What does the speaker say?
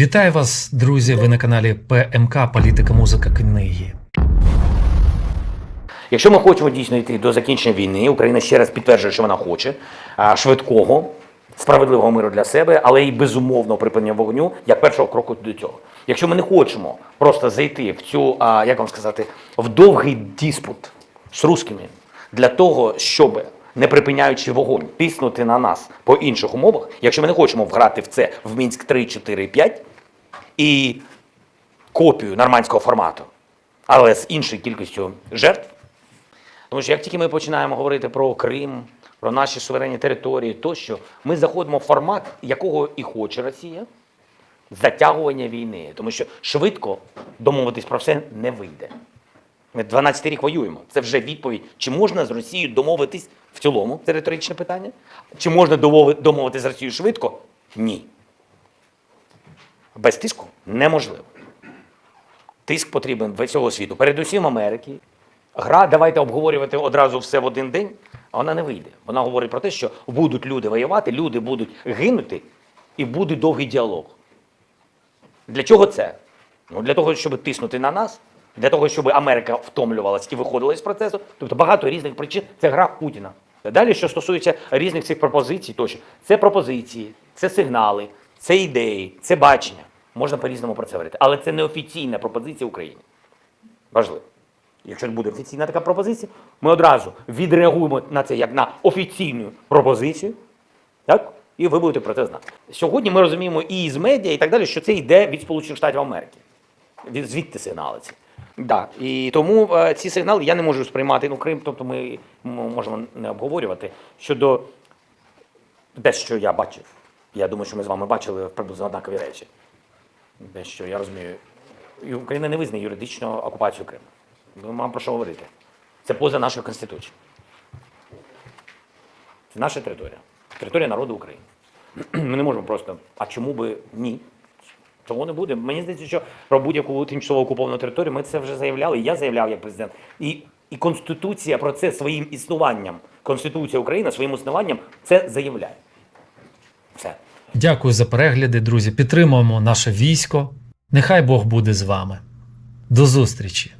Вітаю вас, друзі! Ви на каналі ПМК Політика, музика, книги. Якщо ми хочемо дійсно йти до закінчення війни, Україна ще раз підтверджує, що вона хоче швидкого, справедливого миру для себе, але й безумовного припинення вогню як першого кроку до цього. Якщо ми не хочемо просто зайти в цю, як вам сказати, в довгий диспут з русскими для того, щоб не припиняючи вогонь, тиснути на нас по інших умовах, якщо ми не хочемо вграти в це в Мінськ 3, 4, 5 і копію нормандського формату, але з іншою кількістю жертв, тому що як тільки ми починаємо говорити про Крим, про наші суверенні території, тощо, ми заходимо в формат, якого і хоче Росія, затягування війни. Тому що швидко домовитись про все не вийде. Ми 12 рік воюємо. Це вже відповідь, чи можна з Росією домовитись в цілому, це риторичне питання. Чи можна домови- домовитись з Росією швидко? Ні. Без тиску неможливо. Тиск потрібен для всього світу, передусім Америки. Гра, давайте обговорювати одразу все в один день, а вона не вийде. Вона говорить про те, що будуть люди воювати, люди будуть гинути, і буде довгий діалог. Для чого це? Ну, для того, щоб тиснути на нас, для того, щоб Америка втомлювалась і виходила із процесу. Тобто багато різних причин це гра Путіна. Далі, що стосується різних цих пропозицій, тощо, це пропозиції, це сигнали, це ідеї, це бачення. Можна по-різному про це говорити. Але це не офіційна пропозиція України. Важливо. Якщо буде офіційна така пропозиція, ми одразу відреагуємо на це як на офіційну пропозицію, так? І ви будете про це знати. Сьогодні ми розуміємо і з медіа, і так далі, що це йде від Сполучених Штатів Америки. Звідти сигнали ці. Да. І тому е, ці сигнали я не можу сприймати. Ну, Крим, тобто ми можемо не обговорювати щодо дещо я бачив. Я думаю, що ми з вами бачили приблизно однакові речі. Дещо я розумію. І Україна не визнає юридично окупацію Криму. Маємо про що говорити. Це поза нашою Конституцією. Це наша територія. Територія народу України. Ми не можемо просто. А чому би ні? Чого не буде? Мені здається, що про будь-яку тимчасово окуповану територію ми це вже заявляли. Я заявляв як президент. І, і Конституція про це своїм існуванням, Конституція України своїм існуванням це заявляє. Все. Дякую за перегляди, друзі. Підтримуємо наше військо. Нехай Бог буде з вами. До зустрічі!